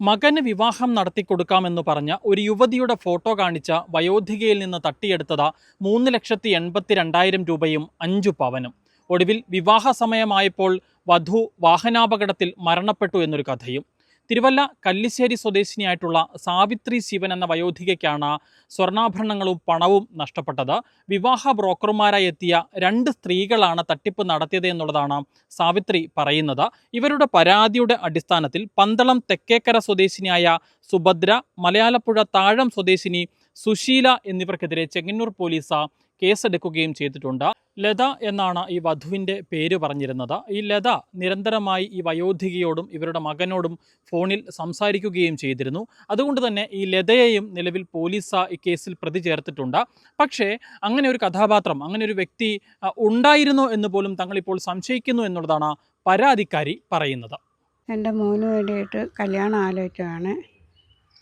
മകന് വിവാഹം നടത്തിക്കൊടുക്കാമെന്ന് പറഞ്ഞ ഒരു യുവതിയുടെ ഫോട്ടോ കാണിച്ച വയോധികയിൽ നിന്ന് തട്ടിയെടുത്തത് മൂന്ന് ലക്ഷത്തി എൺപത്തി രണ്ടായിരം രൂപയും അഞ്ചു പവനും. ഒടുവിൽ വിവാഹ സമയമായപ്പോൾ വധു വാഹനാപകടത്തിൽ മരണപ്പെട്ടു എന്നൊരു കഥയും. തിരുവല്ല കല്ലിശ്ശേരി സ്വദേശിനിയായിട്ടുള്ള സാവിത്രി ശിവൻ എന്ന വയോധികയ്ക്കാണ് സ്വർണാഭരണങ്ങളും പണവും നഷ്ടപ്പെട്ടത്. വിവാഹ ബ്രോക്കർമാരായി എത്തിയ രണ്ട് സ്ത്രീകളാണ് തട്ടിപ്പ് നടത്തിയത് എന്നുള്ളതാണ് സാവിത്രി പറയുന്നത്. ഇവരുടെ പരാതിയുടെ അടിസ്ഥാനത്തിൽ പന്തളം തെക്കേക്കര സ്വദേശിനിയായ സുഭദ്ര മലയാളപ്പുഴ താഴം സ്വദേശിനി സുശീല എന്നിവർക്കെതിരെ ചെങ്ങന്നൂർ പോലീസ് കേസെടുക്കുകയും ചെയ്തിട്ടുണ്ട്. ലത എന്നാണ് ഈ വധുവിന്റെ പേര് പറഞ്ഞിരുന്നത്. ഈ ലത നിരന്തരമായി ഈ വയോധികയോടും ഇവരുടെ മകനോടും ഫോണിൽ സംസാരിക്കുകയും ചെയ്തിരുന്നു. അതുകൊണ്ട് തന്നെ ഈ ലതയെയും നിലവിൽ പോലീസ് ഈ കേസിൽ പ്രതി ചേർത്തിട്ടുണ്ട്. പക്ഷേ അങ്ങനെ ഒരു കഥാപാത്രം അങ്ങനെ ഒരു വ്യക്തി ഉണ്ടായിരുന്നു എന്ന് പോലും തങ്ങളിപ്പോൾ സംശയിക്കുന്നു എന്നുള്ളതാണ് പരാതിക്കാരി പറയുന്നത്. എന്റെ മോന് വേണ്ടിയിട്ട് കല്യാണം ആലോചിക്കുകയാണ്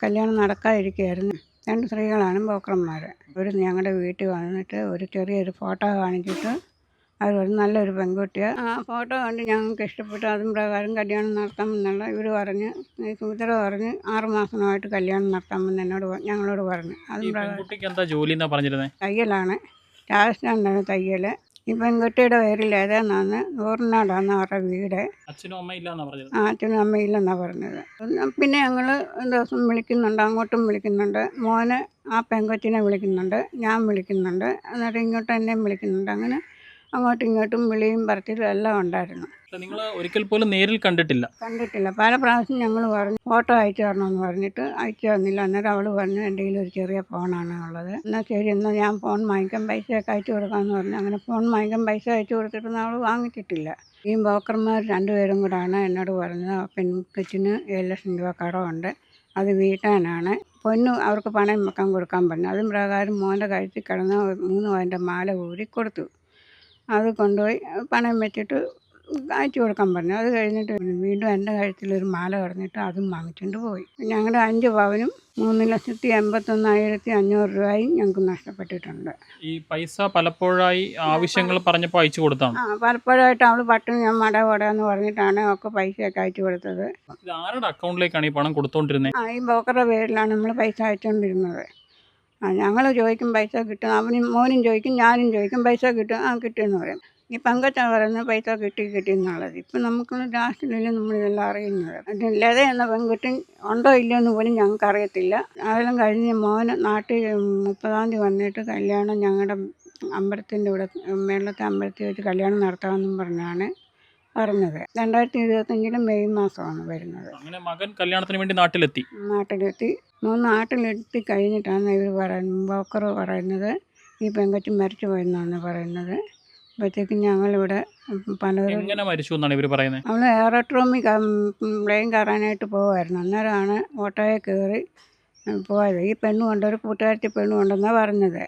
കല്യാണം നടക്കാതിരിക്കുകയായിരുന്നു രണ്ട് സ്ത്രീകളാണ് ബ്രോക്കർമാർ ഒരു ഞങ്ങളുടെ വീട്ടിൽ വന്നിട്ട് ഒരു ചെറിയൊരു ഫോട്ടോ കാണിച്ചിട്ട് അവർ ഒരു നല്ലൊരു പെൺകുട്ടിയാണ് ആ ഫോട്ടോ കണ്ട് ഞങ്ങൾക്ക് ഇഷ്ടപ്പെട്ടു. അതും പ്രകാരം കല്യാണം നടത്താമെന്നുള്ള ഇവർ പറഞ്ഞ് സുമിത്ര പറഞ്ഞ് ആറുമാസമായിട്ട് കല്യാണം നടത്താമെന്ന് എന്നോട് ഞങ്ങളോട് പറഞ്ഞു. അതും പ്രകാരം എന്താ ജോലി എന്നാ പറഞ്ഞിരുന്നത് തയ്യലാണ്. രാജസ്ഥാനിലാണ് തയ്യൽ ഈ പെൺകുട്ടിയുടെ പേരിൽ ഏതാണെന്നാണ് നൂറിനാടാണ് അവരുടെ വീട്. അച്ഛനും അമ്മയും ഇല്ല എന്നാ പറഞ്ഞത്? ആ അച്ഛനും അമ്മയില്ലെന്നാ പറഞ്ഞത്. പിന്നെ ഞങ്ങൾ ദിവസം വിളിക്കുന്നുണ്ട് അങ്ങോട്ടും വിളിക്കുന്നുണ്ട്. മോന് ആ പെങ്കൊച്ചിനെ വിളിക്കുന്നുണ്ട് ഞാൻ വിളിക്കുന്നുണ്ട്. എന്നിട്ട് ഇങ്ങോട്ട് എന്നെയും വിളിക്കുന്നുണ്ട്. അങ്ങനെ അങ്ങോട്ടും ഇങ്ങോട്ടും വിളിയും പറച്ചിലും എല്ലാം ഉണ്ടായിരുന്നു. നിങ്ങൾ ഒരിക്കൽ പോലും നേരിൽ കണ്ടിട്ടില്ല? കണ്ടിട്ടില്ല. പല പ്രാവശ്യം ഞങ്ങൾ പറഞ്ഞു ഫോട്ടോ അയച്ചു തരണമെന്ന് പറഞ്ഞിട്ട് അയച്ചു തന്നില്ല. അന്നേരം അവൾ പറഞ്ഞു എന്റെ കയ്യിൽ ഒരു ചെറിയ ഫോണാണ് ഉള്ളത്. എന്നാൽ ശരി എന്നാൽ ഞാൻ ഫോൺ വാങ്ങിക്കാൻ പൈസയൊക്കെ അയച്ചു കൊടുക്കാമെന്ന് പറഞ്ഞു. അങ്ങനെ ഫോൺ വാങ്ങിക്കാൻ പൈസ അയച്ചു കൊടുത്തിട്ടൊന്നും അവൾ വാങ്ങിച്ചിട്ടില്ല. ഈ ബ്രോക്കർമാർ രണ്ടുപേരും കൂടാണ് എന്നോട് പറഞ്ഞത്. പെൺകൊച്ചിന് ഏഴ് ലക്ഷം രൂപ കടമുണ്ട്. അത് വീട്ടാനാണ്. പൊന്നു അവർക്ക് പണം വെക്കാൻ കൊടുക്കാൻ പറഞ്ഞു. അതും പ്രകാരം മോന്റെ കഴുത്തിൽ കിടന്ന് മൂന്ന് പവന്റെ മാല ഊരി കൊടുത്തു. അത് കൊണ്ടുപോയി പണയം വെച്ചിട്ട് അയച്ചു കൊടുക്കാൻ പറഞ്ഞു. അത് കഴിഞ്ഞിട്ട് വീണ്ടും എന്റെ കഴുത്തിലൊരു മാല കടന്നിട്ട് അതും വാങ്ങിച്ചുകൊണ്ട് പോയി. ഞങ്ങളുടെ അഞ്ച് പവനും മൂന്ന് ലക്ഷത്തി എൺപത്തൊന്നായിരത്തി അഞ്ഞൂറ് രൂപയും ഞങ്ങൾക്ക് നഷ്ടപ്പെട്ടിട്ടുണ്ട്. ഈ പൈസ പലപ്പോഴായി ആവശ്യങ്ങൾ പറഞ്ഞപ്പോൾ അയച്ചു കൊടുത്താണ്? ആ പലപ്പോഴായിട്ട് അവൾ പട്ടിണി ഞാൻ മട എന്ന് പറഞ്ഞിട്ടാണ് ഒക്കെ പൈസയൊക്കെ അയച്ചു കൊടുത്തത്. ഇത് ആരുടെ അക്കൗണ്ടിലേക്കാണ് ഈ പണം കൊടുത്തോണ്ടിരുന്നത് ആ ഈ ബ്രോക്കറുടെ പേരിലാണ് നമ്മൾ പൈസ അയച്ചുകൊണ്ടിരുന്നത് ആ ഞങ്ങൾ ചോദിക്കും പൈസ കിട്ടും അവനും മോനും ചോദിക്കും ഞാനും ചോദിക്കും പൈസ കിട്ടും ആ കിട്ടുമെന്ന് പറയും. ഈ പങ്കച്ച പറയുന്നത് പൈസ കിട്ടി കിട്ടി എന്നുള്ളത്. ഇപ്പം നമുക്ക് ലാസ്റ്റിലല്ലേ നമ്മളിതെല്ലാം അറിയുന്നത്. അത് ലത എന്ന പെൺകുട്ടി ഉണ്ടോ ഇല്ലയോ എന്ന് പോലും ഞങ്ങൾക്ക് അറിയത്തില്ല അതെല്ലാം കഴിഞ്ഞ് മോന് നാട്ടിൽ മുപ്പതാം തീയതി വന്നിട്ട് കല്യാണം ഞങ്ങളുടെ അമ്പലത്തിന്റെ ഇവിടെ മേളത്തെ അമ്പലത്തിൽ വെച്ച് കല്യാണം നടത്താമെന്നും പറഞ്ഞാണ്. പറഞ്ഞത് രണ്ടായിരത്തി ഇരുപത്തഞ്ചിലും മെയ് മാസമാണ് വരുന്നത്. അങ്ങനെ മകൻ കല്യാണത്തിന് വേണ്ടി നാട്ടിലെത്തി. നാട്ടിലെത്തി. മൂന്ന് നാട്ടിലെത്തി കഴിഞ്ഞിട്ടാണ് ഇവർ പറയുന്നത്. ബ്രോക്കർ പറയുന്നത് ഈ പെങ്കൊച്ച് മരിച്ചു പോയെന്നാണ് പറയുന്നത്. അപ്പോഴത്തേക്കും ഞങ്ങളിവിടെ പലരും എങ്ങനെ മരിച്ചു എന്നാണ് ഇവർ പറയുന്നത്? അവൾ എയറോട്രോമിൽ പ്ലെയിൻ കയറാനായിട്ട് പോകുമായിരുന്നു അന്നേരമാണ് ഓട്ടോയിൽ കയറി പോയത്. ഈ പെണ്ണ് കൊണ്ട് ഒരു കൂട്ടുകാരത്തി പെണ്ണ് കൊണ്ടെന്നാണ് പറഞ്ഞത്.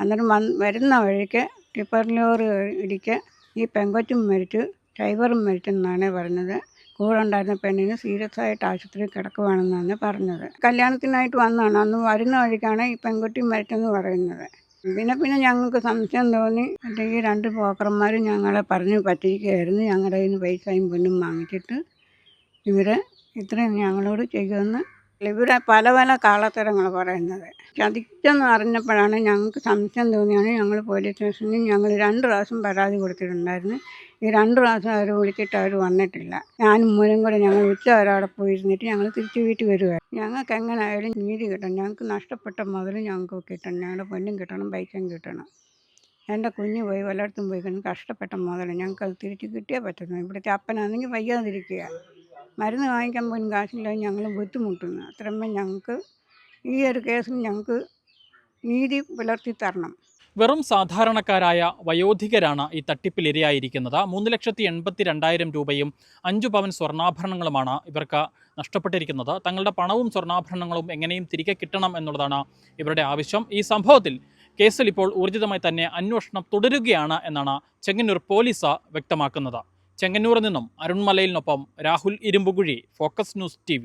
അന്നേരം വന്ന് വരുന്ന വഴിക്ക് ടിപ്പർ ലോറി ഇടിക്ക് ഈ പെങ്കൊച്ചും മരിച്ചു. ഡ്രൈവറും മരിച്ചെന്നാണ് പറഞ്ഞത്. കൂടെ ഉണ്ടായിരുന്ന പെണ്ണിന് സീരിയസ് ആയിട്ട് ആശുപത്രിയിൽ കിടക്കുവാണെന്നാണ് പറഞ്ഞത്. കല്യാണത്തിനായിട്ട് വന്നതാണ്. അന്ന് വരുന്ന വഴിക്കാണ് ഈ പെൺകുട്ടി മരിച്ചെന്ന് പറയുന്നത്. പിന്നെ പിന്നെ ഞങ്ങൾക്ക് സംശയം തോന്നി. അല്ലെങ്കിൽ രണ്ട് ബ്രോക്കർമാരും ഞങ്ങളെ പറഞ്ഞ് പറ്റിക്കുകയായിരുന്നു ഞങ്ങളുടെ കയ്യിൽ നിന്ന് പൈസയും പൊന്നും വാങ്ങിച്ചിട്ട് ഇവർ ഇത്രയും ഞങ്ങളോട് ചെയ്യുമെന്ന്. ഇവരെ പല പല കാളത്തരങ്ങൾ പറയുന്നത്. ചതിച്ചെന്ന് അറിഞ്ഞപ്പോഴാണ് ഞങ്ങൾക്ക് സംശയം തോന്നിയാണ് ഞങ്ങൾ പോലീസ് സ്റ്റേഷനിൽ ഞങ്ങൾ രണ്ട് പ്രാവശ്യം പരാതി കൊടുത്തിട്ടുണ്ടായിരുന്നു. ഈ രണ്ട് പ്രാവശ്യം അവർ വിളിച്ചിട്ട് അവർ വന്നിട്ടില്ല. ഞാനും മോനും കൂടെ ഞങ്ങൾ ഉച്ച വരെ അവിടെ പോയിരുന്നിട്ട് ഞങ്ങൾ തിരിച്ച് വീട്ടിൽ വരുമായിരുന്നു ഞങ്ങൾക്ക് എങ്ങനെ ആയാലും നീതി കിട്ടണം. ഞങ്ങൾക്ക് നഷ്ടപ്പെട്ട മുതൽ ഞങ്ങൾക്ക് കിട്ടണം. ഞങ്ങളുടെ പൊന്നും കിട്ടണം പൈസയും കിട്ടണം. എന്റെ കുഞ്ഞ് പോയി വല്ലയിടത്തും പോയി കിട്ടും കഷ്ടപ്പെട്ട മുതൽ ഞങ്ങൾക്ക് അത് തിരിച്ച് കിട്ടിയേ പറ്റുന്നു ഇവിടുത്തെ അപ്പനാണെങ്കിൽ വയ്യാതിരിക്കുക മരുന്ന് വാങ്ങിക്കാൻ പോലും കാശില്ല ഞങ്ങൾ ബുദ്ധിമുട്ടുന്നു. അത്രമേ ഞങ്ങൾക്ക് ഈ ഒരു കേസിൽ ഞങ്ങൾക്ക് നീതി പുലർത്തി തരണം. വെറും സാധാരണക്കാരായ വയോധികരാണ് ഈ തട്ടിപ്പിൽ ഇരയായിരിക്കുന്നത്. മൂന്ന് ലക്ഷത്തി എൺപത്തി രണ്ടായിരം രൂപയും അഞ്ചു പവൻ സ്വർണാഭരണങ്ങളുമാണ് ഇവർക്ക് നഷ്ടപ്പെട്ടിരിക്കുന്നത്. തങ്ങളുടെ പണവും സ്വർണാഭരണങ്ങളും എങ്ങനെയും തിരികെ കിട്ടണം എന്നുള്ളതാണ് ഇവരുടെ ആവശ്യം. ഈ സംഭവത്തിൽ കേസിൽ ഇപ്പോൾ ഊർജിതമായി തന്നെ അന്വേഷണം തുടരുകയാണ് എന്നാണ് ചെങ്ങന്നൂർ പോലീസ് വ്യക്തമാക്കുന്നത്. ചെങ്ങന്നൂരിൽ നിന്നും അരുൺമലയിലിനൊപ്പം Rahul Irumpukuzhi focus news T